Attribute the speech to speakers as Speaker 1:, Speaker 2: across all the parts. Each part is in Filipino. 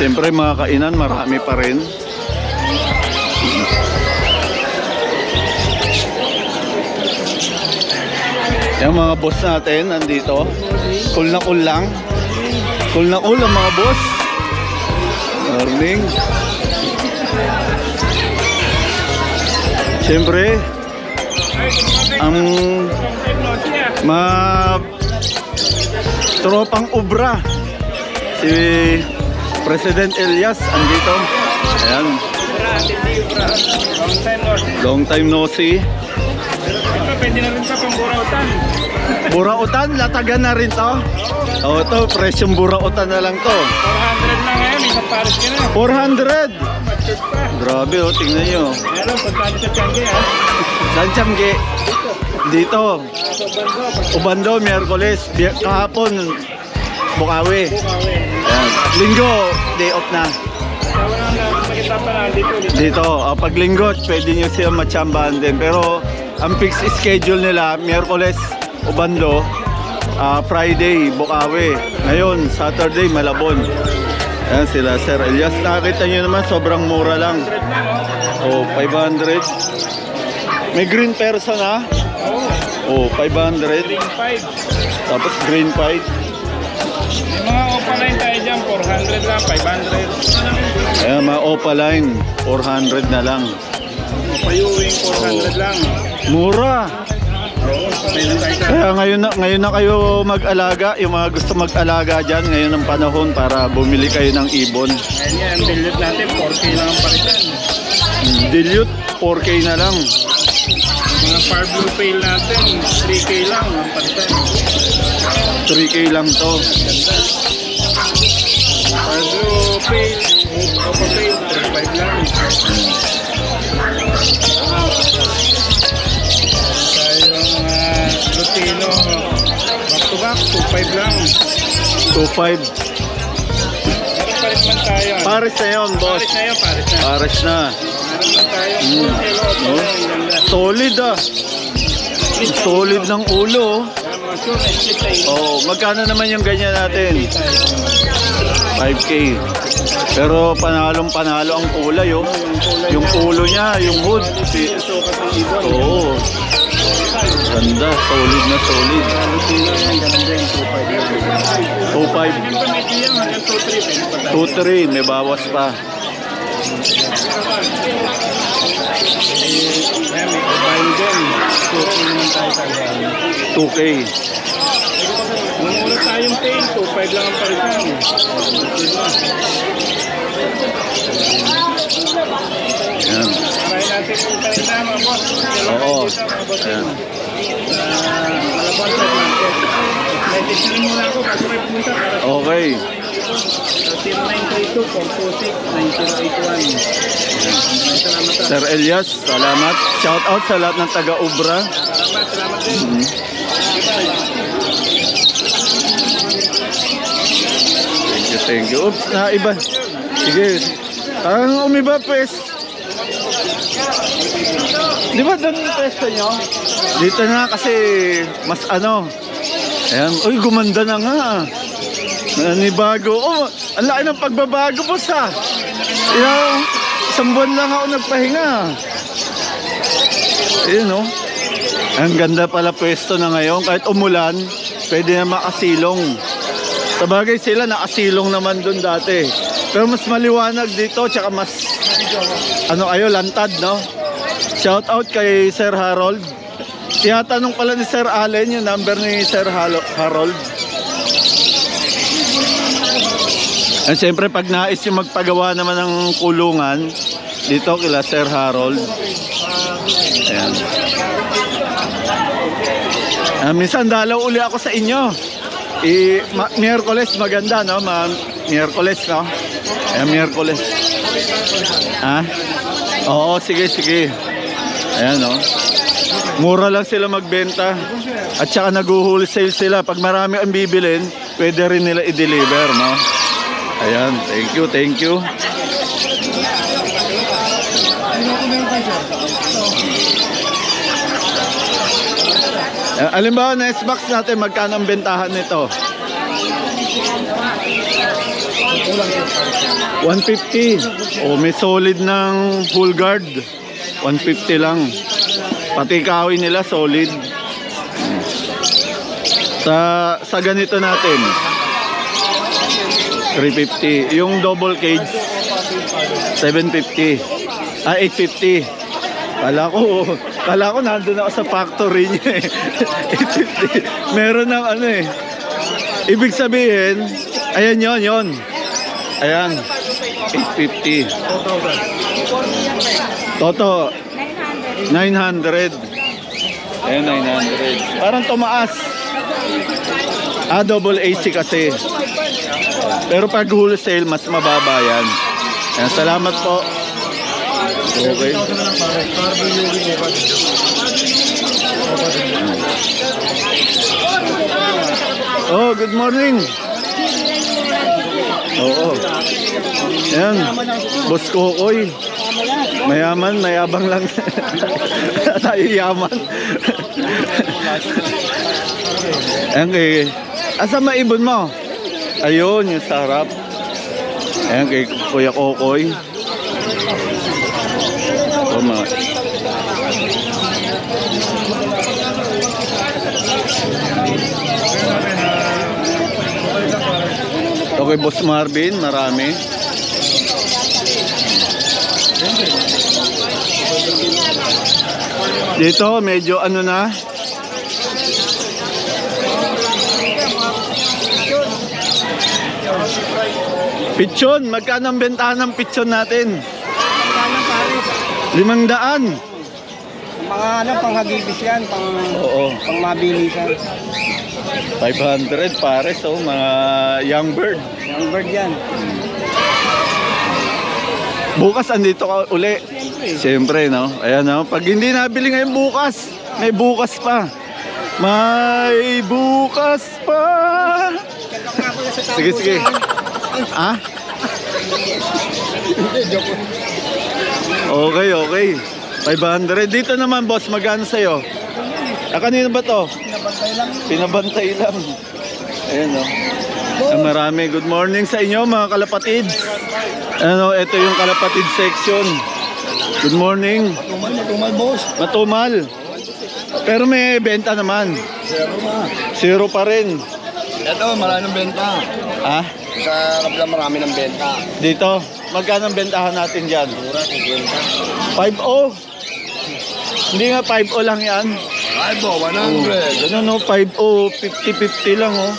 Speaker 1: Siyempre mga kainan, marami pa rin. Yung mga boss natin, nandito. Cool na cool lang. Cool na cool ang mga boss. Morning. Siyempre, ang mga tropang ubra si President Elias andito. Ayan,
Speaker 2: Long time no see.
Speaker 1: long time no see.
Speaker 2: Ito, pwede na rin sa pangburautan.
Speaker 1: Burautan, latagan na rin to. O to, presyong burautan na lang to.
Speaker 2: 400 na ngayon, isang pares ka na.
Speaker 1: 400!
Speaker 2: Matured pa.
Speaker 1: Grabe oh, tingnan nyo.
Speaker 2: Meron, pagkano sa Tiangge ha.
Speaker 1: Saan Tiangge? Dito.
Speaker 2: Sa Bando,
Speaker 1: Ubando, Miyerkules. Kahapon, Bukawi.
Speaker 2: Bukawi.
Speaker 1: Linggo, day off na.
Speaker 2: Dito,
Speaker 1: uh, pag linggo, pwede nyo sila machambahan din. Pero ang fixed schedule nila, Miyerkules, Ubando, uh, Friday, Bukawi. Ngayon, Saturday, Malabon. Ayan sila, Sir Elias. Nakita nyo naman, sobrang mura lang.
Speaker 2: O,
Speaker 1: oh, 500. May green person ha?
Speaker 2: Oo,
Speaker 1: oh, 500.
Speaker 2: Green 5.
Speaker 1: Tapos green
Speaker 2: 5 mga opaline tayo dyan, 400 lang, 500.
Speaker 1: Ayan, mga Opaline, 400 na lang.
Speaker 2: Payuwing, 400 lang.
Speaker 1: Mura! Kaya ngayon na, ngayon na kayo mag-alaga, yung mga gusto mag-alaga dyan, ngayon ang panahon para bumili kayo ng ibon.
Speaker 2: Ayan yan, dilute natin, 4K lang ang palitan.
Speaker 1: Dilute, 4K na lang.
Speaker 2: Mga far blue pale natin, 3K lang ang palitan.
Speaker 1: 3K lang to.
Speaker 2: Far blue pale, Opa pale, 3.5 lang. Tayo mga Lutino, back to back, 2.5 lang.
Speaker 1: 2.5.
Speaker 2: Meron pa rin naman tayo.
Speaker 1: Pares na yun, boss.
Speaker 2: Paris na yun, Paris na.
Speaker 1: Pares na.
Speaker 2: Meron naman tayo,
Speaker 1: Mm. No? Solid ah. Solid ng ulo. oh. Oh, magkano naman yung ganyan natin? 5K. Pero panalong panalo ang kulay oh. Yung ulo niya, yung hood. Oo. Ganda, solid na solid.
Speaker 2: Lutino yan, ganun din, 2.5 lang.
Speaker 1: 2.5,
Speaker 2: Hanggang pa medyo yan, hanggang 2.3, pwede pa tayo.
Speaker 1: 2.3, may bawas pa.
Speaker 2: Kaya may combine din. Cooking naman tayo sa albano.
Speaker 1: 2K.
Speaker 2: Nung una tayong pain, 2.5 lang ang palitan.
Speaker 1: Yan.
Speaker 2: Try natin kung tayo na mga boss.
Speaker 1: Oo. Ayan.
Speaker 2: Ah, Malabon sa market. Message nyo muna ako bago para sa
Speaker 1: Okay.
Speaker 2: 0932-426-9081. Salamat sa
Speaker 1: Sir Elias, salamat. Shout out sa lahat ng taga-Ubra.
Speaker 2: Salamat, salamat din.
Speaker 1: Mhm. Thank you, thank you. Oops, na iba. Sige. Parang umiba, pwes. Di ba doon yung pwesto nyo? Dito na kasi mas ano. Ayan. Uy, gumanda na nga. Nanibago. Oh, ang laki ng pagbabago po sa. Yung, isang buwan lang ako nagpahinga. Ayun oh. Ang ganda pala pwesto na ngayon. Kahit umulan, pwede na makasilong. Sabagay sila, nakasilong naman dun dati. Pero mas maliwanag dito, tsaka mas, ano kayo, lantad, no? Shout out kay Sir Harold. Tinatanong pala ni Sir Allen yung number ni Sir Harold. At siyempre, pag nais yung magpagawa naman ng kulungan, dito kila Sir Harold. Ayan. Ah, minsan dalaw uli ako sa inyo. I, ma, Miyerkules maganda, no? Ma, Miyerkules, no? Ayan, Miyerkules. Ha? Oo, sige, sige. Ayan, no? Mura lang sila magbenta. At saka nag-wholesale sila. Pag marami ang bibilin, pwede rin nila i-deliver, no? Ayan, thank you, thank you. Eh, alimbawa, next box natin, magkano ang bentahan nito? 150. Oh, may solid ng full guard. 150 lang. Pati kahoy nila solid. Sa sa ganito natin. 350. Yung double cage 750. Ah, 850. Kala ko, kala ko nandun ako sa factory niya eh. 850. Meron ng ano eh. Ibig sabihin, ayan yon yon. Ayan. 850. Toto, 900. Ayan, 900. Parang tumaas. Ah, double AC kasi. Pero pag wholesale, mas mababa yan. Ayan, salamat po. Okay. Oh, good morning. Oo. Ayan, Boss Kokoy. Mayaman, mayabang lang. Tayo yaman. Ayan kay... Asa maibon mo? Ayun, yung sarap. Ayan kay Kuya Kokoy. Oh, mga... Okay, Boss Marvin, marami. Dito, medyo ano na. Pichon, magkano ang bentahan ng pichon natin? Limang daan.
Speaker 2: Mga ano, pang hagibis yan, pang,
Speaker 1: Oo,
Speaker 2: pang mabilisan.
Speaker 1: 500 pares, oh, mga young bird.
Speaker 2: Yung bird yan.
Speaker 1: Bukas andito ka uli. Siyempre, no? Ayan, no? Pag hindi nabili ngayon bukas, may bukas pa. May bukas pa. Sige, sige. Ah? Okay, okay. 500. Dito naman, boss, magkano sa'yo? Ah, kanino ba to? Pinabantay lang. Ayan, no? Ah, marami. Good morning sa inyo, mga kalapatid. Ano, ito yung kalapatid section. Good morning.
Speaker 2: Tumal, tumal boss.
Speaker 1: Matumal. Pero may benta naman.
Speaker 2: Zero na.
Speaker 1: Zero pa rin.
Speaker 2: Ito, marami ng benta.
Speaker 1: Ah,
Speaker 2: Sa kabila marami ng benta.
Speaker 1: dito. Magkano ang bentahan natin dyan?
Speaker 2: Mura, 50.
Speaker 1: 5-0. Hindi nga 5-0 lang yan.
Speaker 2: Ay bo,
Speaker 1: Oh,
Speaker 2: 100.
Speaker 1: Ganun no, 5-0. 50-50 lang oh.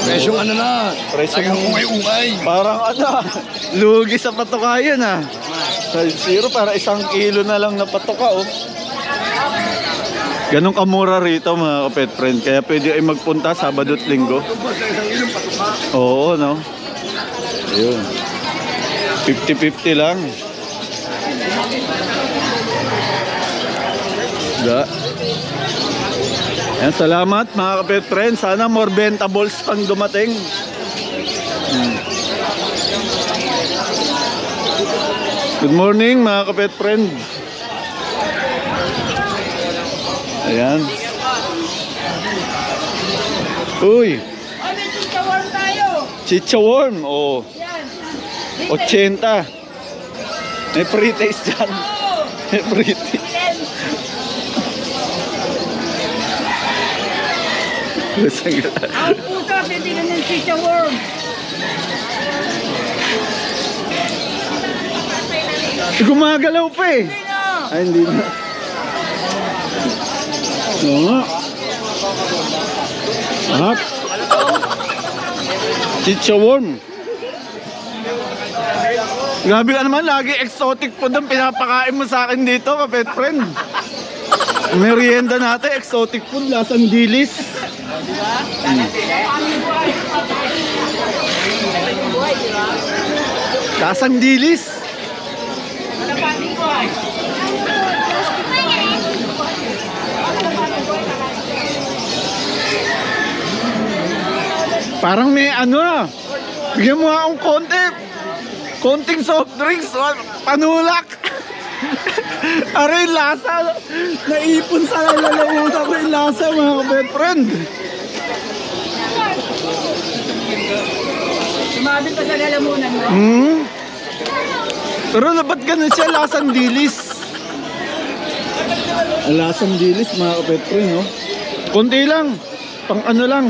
Speaker 2: Presyong ano na.
Speaker 1: Presyong-
Speaker 2: ungay-ungay.
Speaker 1: Parang ano, lugi sa patukayan ah. Sa zero para isang kilo na lang na patuka oh. Ganun kamura rito mga kapet friend. Kaya pwede ay magpunta Sabado at Linggo. Oo, no? Ayun. 50-50 lang. Da. Ayan, salamat mga kapit friend. Sana more bentables pang dumating. Hmm. Good morning mga kapit friend. Ayan. Uy,
Speaker 3: Ano chicha warm tayo?
Speaker 1: chicha worm. Oh.
Speaker 3: Yan.
Speaker 1: 80. May pre-taste dyan. May pre-taste.
Speaker 3: Ilan? Ang pusa, titingnan ng chicha worm.
Speaker 1: Gumagalaw pa eh.
Speaker 3: Hindi na.
Speaker 1: Ay, hindi na. Oo nga. Sarap. Chicha worm. Grabe ka naman, lagi exotic food ang pinapakain mo sa akin dito, kapet friend. Merienda natin, exotic food, lasang dilis. Mm. Lasang dilis. Parang may ano ah. Bigyan mo nga akong konti. Konting soft drinks. Panulak. Aray, lasa. Naipon sa lalamunan ko yung lasa mga kapit friend.
Speaker 3: Malapit pa sa lalamunan mo.
Speaker 1: Hmm? Pero na- ba't ganun siya? Lasang dilis. Lasang dilis mga kapetre, no? Kunti lang. Pang ano lang.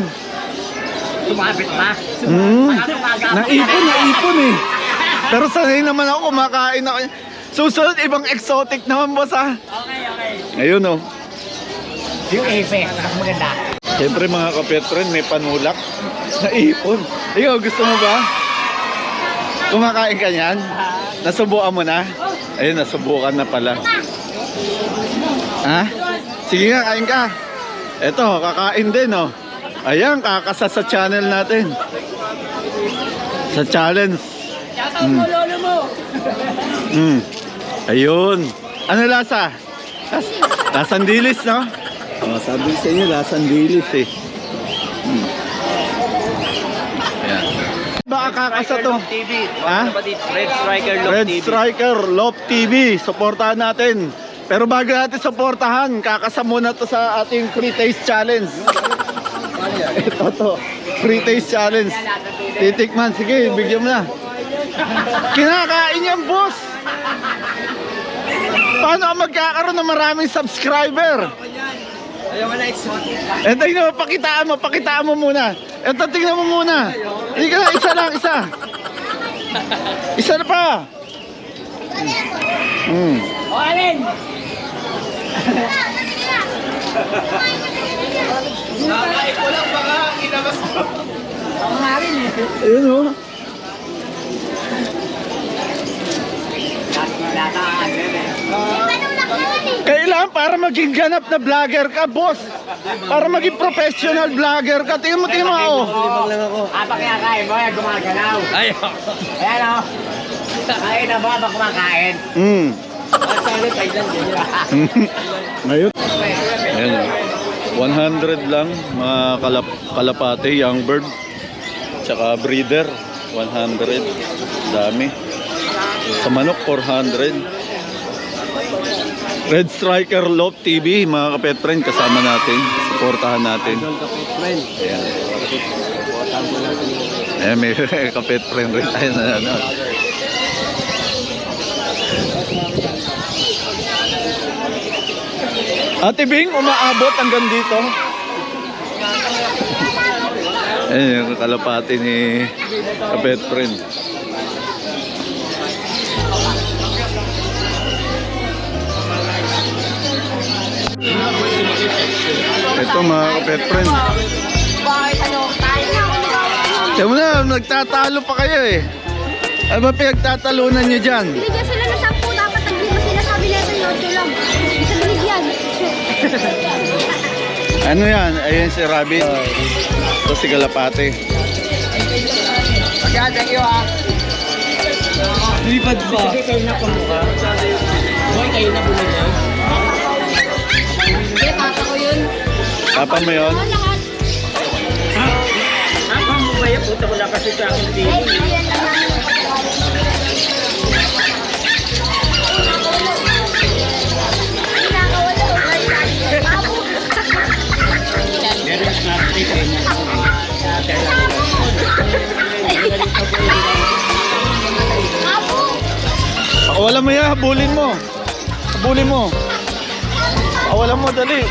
Speaker 2: Tumapit pa.
Speaker 1: Hmm. Naipon, naipon eh. Pero sanay naman ako, kumakain ako. Susunod, ibang exotic naman, boss ah.
Speaker 2: Okay, okay.
Speaker 1: Ayun, oh.
Speaker 2: Yung efe, mas maganda.
Speaker 1: Siyempre mga kapetren, may panulak. Naipon. Ikaw, gusto mo ba? Kumakain ka niyan? Nasubukan mo na? Ayun, nasubukan na pala. Ha? Sige nga, kain ka. Eto, kakain din, oh. Ayan, kakasa sa channel natin. Sa challenge.
Speaker 3: Shoutout mo, lolo mo.
Speaker 1: Mm. Ayun. Ano lasa? Las lasang dilis, no? Oh, sabi sa inyo, lasang dilis eh. Mm. Ayan. Baka kakasa to.
Speaker 2: TV.
Speaker 1: Ha?
Speaker 2: Red Striker
Speaker 1: Red
Speaker 2: TV.
Speaker 1: Striker, Love TV. Supportahan natin. Pero bago natin supportahan, kakasa muna to sa ating free taste challenge. Ito to. Free taste challenge. Titikman. Sige, bigyan mo na. Kinakain yan, boss. Paano ka magkakaroon ng maraming subscriber?
Speaker 2: Ayaw mo na exotic.
Speaker 1: Eh, tingnan mo, pakitaan mo, pakitaan mo muna. Ito, tingnan mo muna. Hindi ka na, isa lang, isa. Isa na pa. Hmm.
Speaker 2: O, alin? Nakain ko lang baka inabas mo.
Speaker 3: Ako nga rin eh.
Speaker 1: Ayun oh. Kailangan para maging ganap na vlogger ka, boss. Para maging professional vlogger ka. Tingnan mo, tingnan mo, oh.
Speaker 2: Apa kaya kain mo? Yan gumagalaw. Ayaw. Ayan o. Kain na ba? Ba kumakain?
Speaker 1: Hmm.
Speaker 2: At sana Thailand din.
Speaker 1: Ngayon. Ayan oh. 100 lang mga kalap kalapate, young bird. Tsaka breeder, 100. Dami. Sa manok, 400. Red Striker Love TV, mga kapet friend, kasama natin. Supportahan natin. Ayan. Ayan, may kapet friend rin tayo na ano. Ate Bing, umaabot hanggang dito. Ayan yung kalapati ni kapet friend. Ito mga kapet friend. Tiyan mo na, nagtatalo pa kayo eh. Ano ba pinagtatalunan nyo dyan?
Speaker 4: Binigyan sila
Speaker 1: Ano yan? Ayun si Rabbit. Ito si Galapate.
Speaker 2: Kaya thank you ah. Lipad pa. Kasi kayo na pamukha. Boy, kayo na bumili.
Speaker 3: Hindi, papa ko yun.
Speaker 1: Papa mo yun?
Speaker 4: Ano?
Speaker 2: Ha? Apa mo ba yan? Puta wala kasi sa akin din.
Speaker 4: binigyan lang
Speaker 1: Pakawalan mo yan, habulin mo. Habulin mo. Pakawalan mo, dali.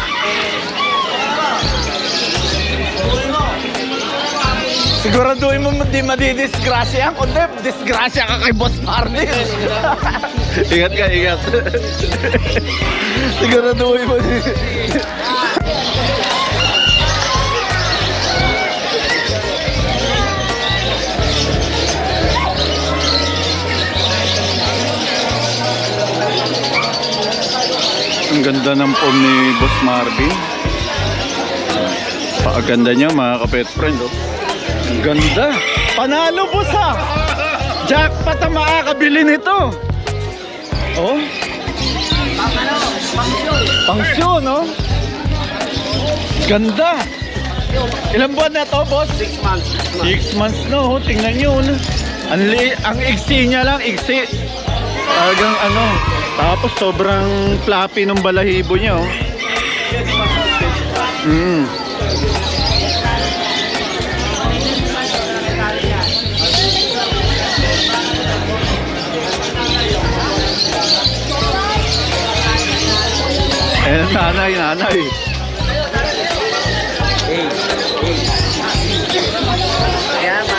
Speaker 1: Siguraduhin mo hindi madidisgrasya. Kundi, disgrasya ka kay Boss Marlin. ingat ka, ingat. Siguraduhin mo. Ang ganda ng form ni Boss Marvin. Pakaganda niya mga kapet friend. Oh. Ang ganda. Panalo boss ha. Jackpot ang makakabili nito. Oh. Pangsyon, no? Ganda. Ilang buwan na to, boss?
Speaker 2: Six months.
Speaker 1: Six months na, oh. Tingnan nyo. oh. Ang, li- ang iksi niya lang, iksi. Talagang ano. Tapos sobrang fluffy ng balahibo niya oh. Mm. Eh, nanay, nanay.
Speaker 2: Hey, hey. Yeah,